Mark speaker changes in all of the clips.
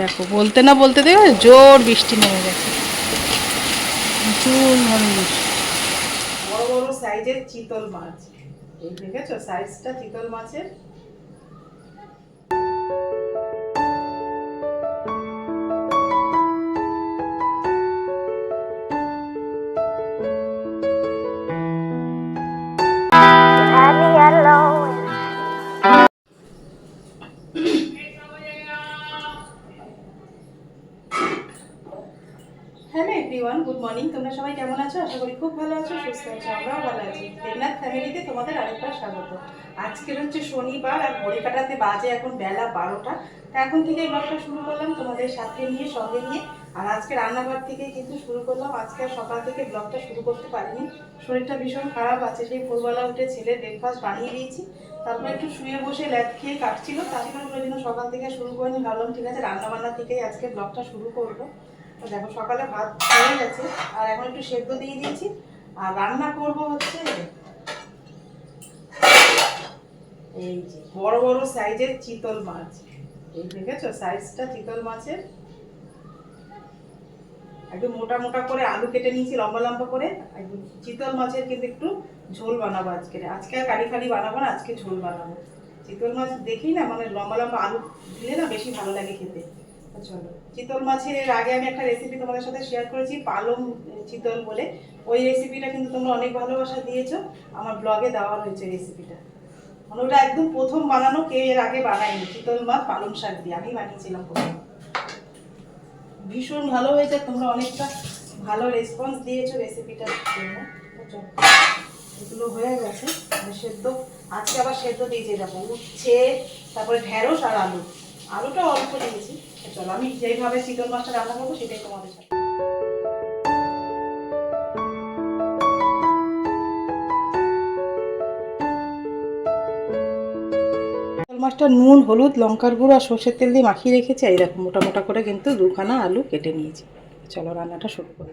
Speaker 1: দেখো, বলতে না বলতে দেখো, জোর বৃষ্টি নেমে গেছে। প্রচুর ভাবে বৃষ্টি। বড় বড় সাইজের চিতল মাছ। এই দেখেছ সাইজটা চিতল মাছের? মর্নিং তোমরা সবাই কেমন আছো? আশা করি খুব ভালো আছো, সুস্থ আছো, আমরাও ভালো আছি। দেবনাথ ফ্যামিলিতে তোমাদের আরেকবার স্বাগত। আজকের হচ্ছে শনিবার, আর ঘড়ি কাটাতে বাজে এখন বেলা বারোটা। তা এখন থেকে ব্লগটা শুরু করলাম তোমাদের সাথে নিয়ে, সঙ্গে নিয়ে। আর আজকে রান্নাঘর থেকে কিন্তু শুরু করলাম। আজকে আর সকাল থেকে ব্লগটা শুরু করতে পারিনি। শরীরটা ভীষণ খারাপ আছে, সেই ভোরবেলা উঠে ছেলে ব্রেকফাস্ট বানিয়ে দিয়েছি। তারপর একটু শুয়ে বসে ল্যাদ খেয়ে কাটছিল। তারপরে ওই জন্য সকাল থেকে শুরু করিনি ভাবলাম ঠিক আছে, রান্নাবান্না থেকেই আজকে ব্লগটা শুরু করব। দেখো, সকালে ভাত হয়ে গেছে, আর এখন একটু সেদ্ধ দিয়ে দিয়েছি। আর রান্না করব হচ্ছে এই যে বড় বড় সাইজের চিতল মাছ। এই দেখেছ, সাইজটা চিতল মাছের? একটু মোটা মোটা করে আলু কেটে নিয়েছি, লম্বা লম্বা করে। একদম চিতল মাছের কিন্তু একটু ঝোল বানাবো আজকে। আজকে আর কারি ফালি বানাবো না, আজকে ঝোল বানাবো। চিতল মাছ দেখি না মানে লম্বা লম্বা আলু দিলে না বেশি ভালো লাগে খেতে। চলো। চিতল মাছের আগে আমি একটা রেসিপি তোমাদের সাথে শেয়ার করেছি, পালং চিতল বলে। ওই রেসিপিটা কিন্তু তোমরা অনেক ভালোবাসা দিয়েছ। আমার ব্লগে দেওয়া হয়েছে রেসিপিটা মানে ওটা একদম প্রথম বানানো, কে এর আগে বানায়নি? চিতল মাছ, পালং শাক দিয়ে। আমি বানিয়েছিলাম প্রথম। ভীষণ ভালো হয়েছে, তোমরা অনেকটা ভালো রেসপন্স দিয়েছ রেসিপিটার জন্য। এগুলো হয়ে গেছে। আর সেদ্ধ, আজকে আবার সেদ্ধ দিয়েছে। যাব উচ্ছে, তারপরে ঢেঁড়স আর আলু। আলুটা অল্প দিয়েছি। চলো, আমি যেইভাবে চিতল মাছটা রান্না করব, সেটাই তোমাদের সাথে। মাছটা নুন, হলুদ, লঙ্কার গুঁড়ো আর সর্ষের তেল দিয়ে মাখিয়ে রেখেছি এই দেখো মোটা মোটা করে কিন্তু দুখানা আলু কেটে নিয়েছি। চলো, রান্নাটা শুরু করি।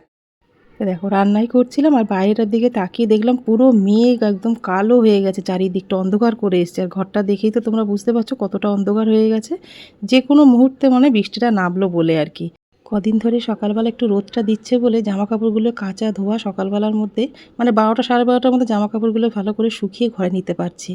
Speaker 1: দেখো, রান্নাই করছিলাম আর বাইরের দিকে তাকিয়ে দেখলাম পুরো মেঘ একদম কালো হয়ে গেছে, চারিদিকটা অন্ধকার করে এসছে। আর ঘরটা দেখেই তো তোমরা বুঝতে পারছ কতটা অন্ধকার হয়ে গেছে। যে কোনো মুহূর্তে মানে বৃষ্টিটা নামলো বলে আর কি। কদিন ধরে সকালবেলা একটু রোদটা দিচ্ছে বলে জামা কাপড়গুলো কাঁচা ধোয়া সকালবেলার মধ্যে মানে বারোটা সাড়ে বারোটার মধ্যে জামা কাপড়গুলো ভালো করে শুকিয়ে ঘরে নিতে পারছি।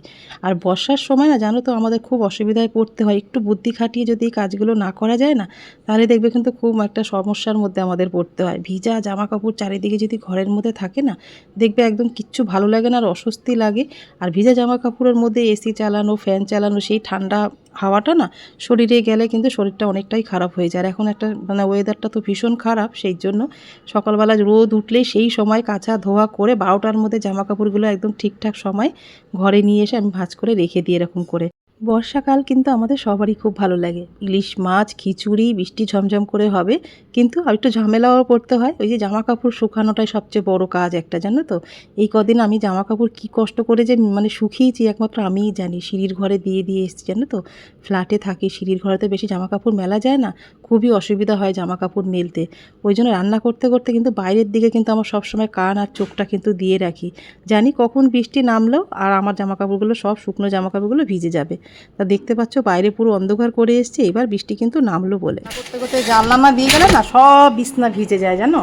Speaker 1: আর বর্ষার সময় না জানো তো আমাদের খুব অসুবিধায় পড়তে হয়, একটু বুদ্ধি খাটিয়ে যদি কাজগুলো না করা যায় না, তাহলে দেখবে কিন্তু খুব একটা সমস্যার মধ্যে আমাদের পড়তে হয়। ভিজা জামা কাপড় চারিদিকে যদি ঘরের মধ্যে থাকে না, দেখবে একদম কিচ্ছু ভালো লাগে না আর অস্বস্তি লাগে। আর ভিজা জামা কাপড়ের মধ্যে এসি চালানো ফ্যান চালানো, সেই ঠান্ডা হাওয়াটা না শরীরে গেলে কিন্তু শরীরটা অনেকটাই খারাপ হয়ে যায়। আর এখন একটা মানে ওয়েদারটা তো ভীষণ খারাপ, সেই জন্য সকালবেলা রোদ উঠলে সেই সময় কাঁচা ধোয়া করে বারোটার মধ্যে জামা কাপড়গুলো একদম ঠিকঠাক সময় ঘরে নিয়ে এসে আমি ভাজ করে রেখে দিই এরকম করে। বর্ষাকাল কিন্তু আমাদের সবারই খুব ভালো লাগে। ইলিশ মাছ, খিচুড়ি, বৃষ্টি ঝমঝম করে হবে। কিন্তু আর একটু ঝামেলাও পড়তে হয়। ওই যে জামা কাপড় শুকানোটাই সবচেয়ে বড় কাজ একটা, জানো তো? এই কদিন আমি জামা কাপড় কী কষ্ট করে যে মানে শুকিয়েছি, একমাত্র আমিই জানি। সিঁড়ির ঘরে দিয়ে দিয়ে এসেছি, জানো তো? ফ্ল্যাটে থাকি, সিঁড়ির ঘরে তো বেশি জামা কাপড় মেলা যায় না। খুবই অসুবিধা হয় জামা কাপড় মেলতে। ওই জন্য রান্না করতে করতে কিন্তু বাইরের দিকে কিন্তু আমার সবসময় কান আর চোখটা কিন্তু দিয়ে রাখি। জানি কখন বৃষ্টি নামলো আর আমার জামা কাপড়গুলো সব শুকনো জামা কাপড়গুলো ভিজে যাবে। তা দেখতে পাচ্ছ বাইরে পুরো অন্ধকার করে এসছে, এবার বৃষ্টি কিন্তু নামলো বলে। করতে করতে জানলামা দিয়ে গেলে না সব বিছনা ভিজে যায়, জানো?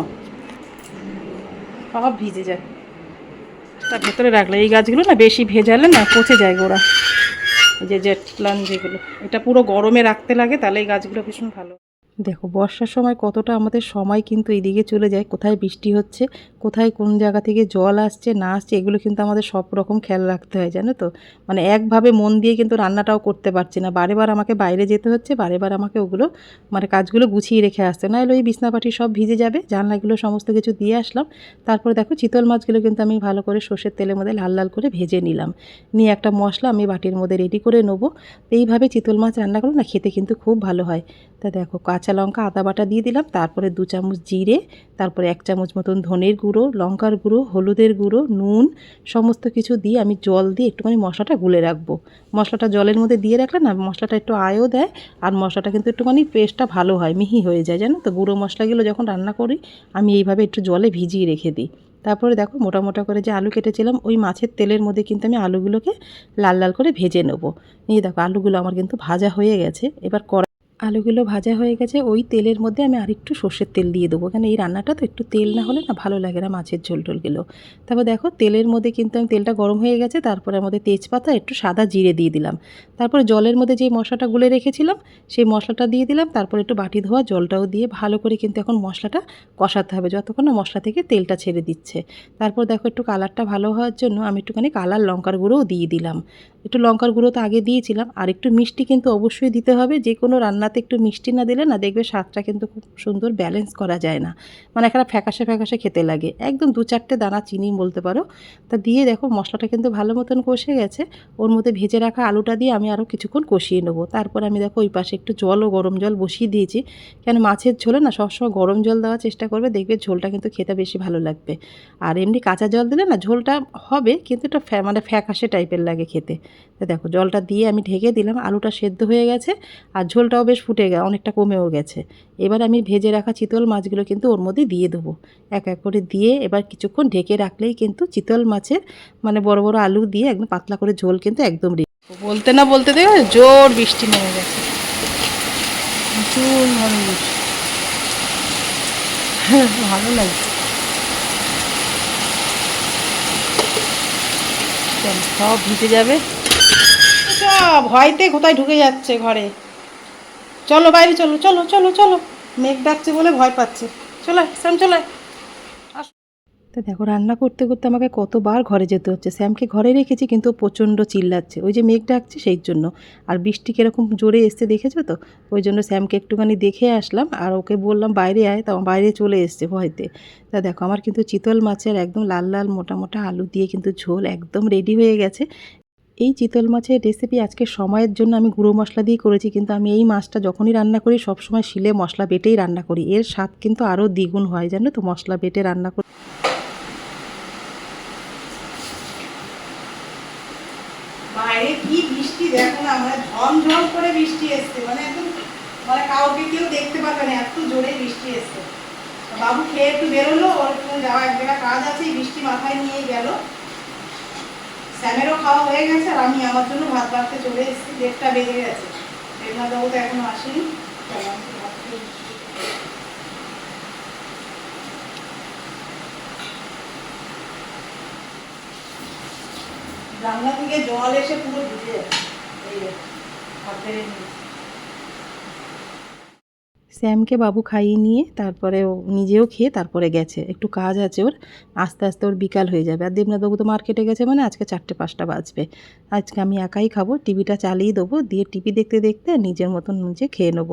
Speaker 1: সব ভিজে যায়। তার ভেতরে রাখলে, এই গাছগুলো না বেশি ভেজালে না পচে যায় গোড়া। যে জেট প্লান যেগুলো, এটা পুরো গরমে রাখতে লাগে, তাহলে এই গাছগুলো ভীষণ ভালো। দেখো, বর্ষার সময় কতটা আমাদের সময় কিন্তু এইদিকে চলে যায়, কোথায় বৃষ্টি হচ্ছে, কোথায় কোন জায়গা থেকে জল আসছে, না আসছে, এগুলো কিন্তু আমাদের সব রকম খেয়াল রাখতে হয়, জানো তো? মানে একভাবে মন দিয়ে কিন্তু রান্নাটাও করতে পারছি না। বারে বার আমাকে বাইরে যেতে হচ্ছে, বারে বার আমাকে ওগুলো মানে কাজগুলো গুছিয়ে রেখে আসতে না এলো ওই বিছনাপাটি সব ভিজে যাবে, জানলাগুলো সমস্ত কিছু দিয়ে আসলাম। তারপরে দেখো, চিতল মাছগুলো কিন্তু আমি ভালো করে সর্ষের তেলের মধ্যে লাল লাল করে ভেজে নিলাম। নিয়ে একটা মশলা আমি বাটির মধ্যে রেডি করে নেব। এইভাবে চিতল মাছ রান্না করলে না খেতে কিন্তু খুব ভালো হয়। তা দেখো, কাঁচা লঙ্কা, আদা বাটা দিয়ে দিলাম, তারপরে দু চামচ জিরে, তারপরে এক চামচ মতন ধনের গুঁড়ো, লঙ্কার গুঁড়ো, হলুদের গুঁড়ো, নুন, সমস্ত কিছু দিয়ে আমি জল দিয়ে একটুখানি মশলাটা গুলে রাখব। মশলাটা জলের মধ্যে দিয়ে রাখলে না, মশলাটা একটু আয়ও দেয়, আর মশলাটা কিন্তু একটুখানি পেস্টটা ভালো হয়, মিহি হয়ে যায়, জানো তো? গুঁড়ো মশলাগুলো যখন রান্না করি, আমি এইভাবে একটু জলে ভিজিয়ে রেখে দিই। তারপরে দেখো মোটা মোটা করে যে আলু কেটেছিলাম, ওই মাছের তেলের মধ্যে কিন্তু আমি আলুগুলোকে লাল লাল করে ভেজে নেব। নিয়ে দেখো, আলুগুলো আমার কিন্তু ভাজা হয়ে গেছে, এবার কড়া আলুগুলো ভাজা হয়ে গেছে, ওই তেলের মধ্যে আমি আরেকটু সর্ষের তেল দিয়ে দেবো। কেন এই রান্নাটা তো একটু তেল না হলে না ভালো লাগে না মাছের ঝোল টোলগুলো। তারপর দেখো, তেলের মধ্যে কিন্তু আমি তেলটা গরম হয়ে গেছে, তারপরে আমাদের তেজপাতা, একটু সাদা জিরে দিয়ে দিলাম। তারপরে জলের মধ্যে যে মশলাটা গুলে রেখেছিলাম, সেই মশলাটা দিয়ে দিলাম, তারপর একটু বাটি ধোয়া জলটাও দিয়ে ভালো করে কিন্তু এখন মশলাটা কষাতে হবে, যতক্ষণ না মশলা থেকে তেলটা ছেড়ে দিচ্ছে। তারপর দেখো, একটু কালারটা ভালো হওয়ার জন্য আমি একটুখানি কালার লঙ্কার গুঁড়োও দিয়ে দিলাম। একটু লঙ্কার গুঁড়ো তো আগে দিয়েছিলাম, আর একটু মিষ্টি কিন্তু অবশ্যই দিতে হবে যে কোনো রান্নাতে একটু মিষ্টি না দিলে না দেখবে স্বাদটা কিন্তু খুব সুন্দর ব্যালেন্স করা যায় না। মানে একটা ফ্যাকাশে ফ্যাকাশে খেতে লাগে। একদম দু চারটে দানা চিনি বলতে পারো। তা দিয়ে দেখো মশলাটা কিন্তু ভালো মতন কষে গেছে। ওর মধ্যে ভেজে রাখা আলুটা দিয়ে আমি আরও কিছুক্ষণ কষিয়ে নেব। তারপর আমি দেখো ওই পাশে একটু জল ও গরম জল বসিয়ে দিয়েছি। কেন মাছের ঝোলে না সবসময় গরম জল দেওয়ার চেষ্টা করবে, দেখবে ঝোলটা কিন্তু খেতে বেশি ভালো লাগবে। আর এমনি কাঁচা জল দিলে না ঝোলটা হবে, কিন্তু এটা মানে ফ্যাকাশে টাইপের লাগে খেতে। তো দেখো জলটা দিয়ে আমি ঢেকে দিলাম, আলুটা সেদ্ধ হয়ে গেছে। আর ঝোলটাও বেশ ফুটে গে অনেকটা কমেও গেছে। এবার আমি ভেজে রাখা চিতল মাছগুলো কিন্তু ওর মধ্যে দিয়ে দেবো। এক এক করে দিয়ে এবার কিছুক্ষণ ঢেকে রাখলেই কিন্তু চিতল মাছের মানে বড় বড় আলু দিয়ে একদম পাতলা করে ঝোল কিন্তু একদম রেডি বলতে না বলতে দেখো জোর বৃষ্টি নেমে গেছে। ভালো লাগছে সব ভিজে যাবে। আচ্ছা, ভয়তে কোথায় ঢুকে যাচ্ছে ঘরে। চলো বাইরে চলো চলো চলো চলো। মেঘ ডাকছে বলে ভয় পাচ্ছে। চলো স্যাম চলে। তা দেখো, রান্না করতে করতে আমাকে কতবার ঘরে যেতে হচ্ছে। স্যামকে ঘরে রেখেছি কিন্তু প্রচণ্ড চিল্লাচ্ছে। ওই যে মেঘ ডাকছে সেই জন্য। আর বৃষ্টি কীরকম জোরে এসছে দেখেছ তো? ওই জন্য স্যামকে একটুখানি দেখে আসলাম আর ওকে বললাম, বাইরে আয়। তা বাইরে চলে এসছে ভয়তে। তা দেখো, আমার কিন্তু চিতল মাছের একদম লাল লাল, মোটা মোটা আলু দিয়ে কিন্তু ঝোল একদম রেডি হয়ে গেছে। এই চিতল মাছের রেসিপি আজকে সময়ের জন্য আমি গুঁড়ো মশলা দিয়ে করেছি, কিন্তু আমি এই মাছটা যখনই রান্না করি, সবসময় শিলে মশলা বেটেই রান্না করি। এর স্বাদ কিন্তু আরও দ্বিগুণ হয়, জানো তো? মশলা বেটে রান্না করি মানে মানে মানে বাবু খেয়ে একটু বেরোলো, ওর যাওয়া এক জায়গায় কাজ আছে বৃষ্টি মাথায় নিয়ে গেল। স্যামেরও খাওয়া হয়ে গেছে আর আমি আমার জন্য ভাত বাড়তে চলে এসেছি, দেড়টা বেজে গেছে। বেদনাবাবু তো এখনও আসেনি। জানলা থেকে জল এসে পুরো ভিজে যাচ্ছে। এই হাতের এই স্যামকে বাবু খাইয়ে নিয়ে তারপরে ও নিজেও খেয়ে তারপরে গেছে। একটু কাজ আছে ওর, আস্তে আস্তে ওর বিকাল হয়ে যাবে। আর দেবনাথবাবু তো মার্কেটে গেছে মানে আজকে চারটে পাঁচটা বাজবে। আজকে আমি একাই খাব, টিভিটা চালিয়ে দেবো, দিয়ে টিভি দেখতে দেখতে নিজের মতন নিজে খেয়ে নেব।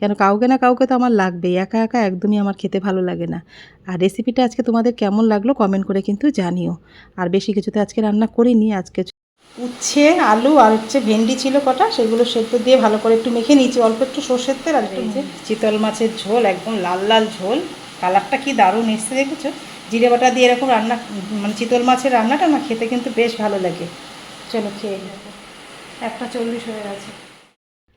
Speaker 1: কেন কাউকে না কাউকে তো আমার লাগবেই, একা একা একদমই আমার খেতে ভালো লাগে না। আর রেসিপিটা আজকে তোমাদের কেমন লাগল কমেন্ট করে কিন্তু জানিও। আর বেশি কিছুতে আজকে রান্না করিনি, আজকে উচ্ছে আলু আর হচ্ছে ভেন্ডি ছিল কটা সেগুলো সেদ্ধ দিয়ে ভালো করে একটু মেখে নিয়েছি। অল্প একটু সর্ষের তেল আর একটু চিতল মাছের ঝোল একদম লাল লাল ঝোল। কালারটা কি দারুণ এসছে দেখেছ? জিরে বাটা দিয়ে এরকম রান্না মানে চিতল মাছের রান্নাটা না খেতে কিন্তু বেশ ভালো লাগে। চলো খেয়ে নেব। একটা চল্লিশ হয়ে গেছে।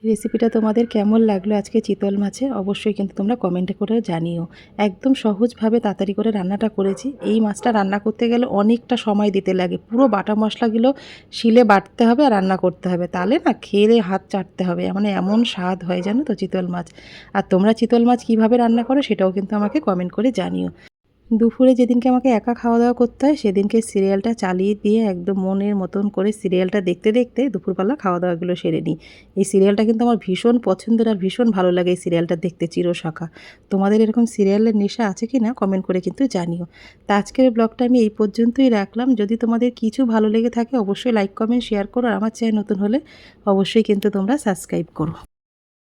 Speaker 1: রেসিপিটা তোমাদের কেমন লাগল আজকে চিতল মাছের অবশ্যই কিন্তু তোমরা কমেন্টে করে জানিও। একদম সহজভাবে তাড়াতাড়ি করে রান্নাটা করেছি। এই মাছটা রান্না করতে গেলে অনেকটা সময় দিতে লাগে। পুরো বাটা মশলাগুলো শিলে বাটতে হবে আর রান্না করতে হবে। তাহলে না খেয়ে হাত চাটতে হবে। মানে এমন স্বাদ হয় জানো তো চিতল মাছ। আর তোমরা চিতল মাছ কীভাবে রান্না করো সেটাও কিন্তু আমাকে কমেন্ট করে জানিও। দুপুরে যেদিনকে আমাকে একা খাওয়া দাওয়া করতে হয়, সেদিনকে সিরিয়ালটা চালিয়ে দিয়ে একদম মনের মতন করে সিরিয়ালটা দেখতে দেখতে দুপুরবেলা খাওয়া দাওয়াগুলো সেরে নিই। এই সিরিয়ালটা কিন্তু আমার ভীষণ পছন্দের আর ভীষণ ভালো লাগে এই সিরিয়ালটা দেখতে চিরশাখা। তোমাদের এরকম সিরিয়ালের নেশা আছে কি না, কমেন্ট করে কিন্তু জানিও। তা আজকের ব্লগটা আমি এই পর্যন্তই রাখলাম। যদি তোমাদের কিছু ভালো লেগে থাকে, অবশ্যই লাইক, কমেন্ট, শেয়ার করো আর আমার চ্যানেল নতুন হলে অবশ্যই কিন্তু তোমরা সাবস্ক্রাইব করো।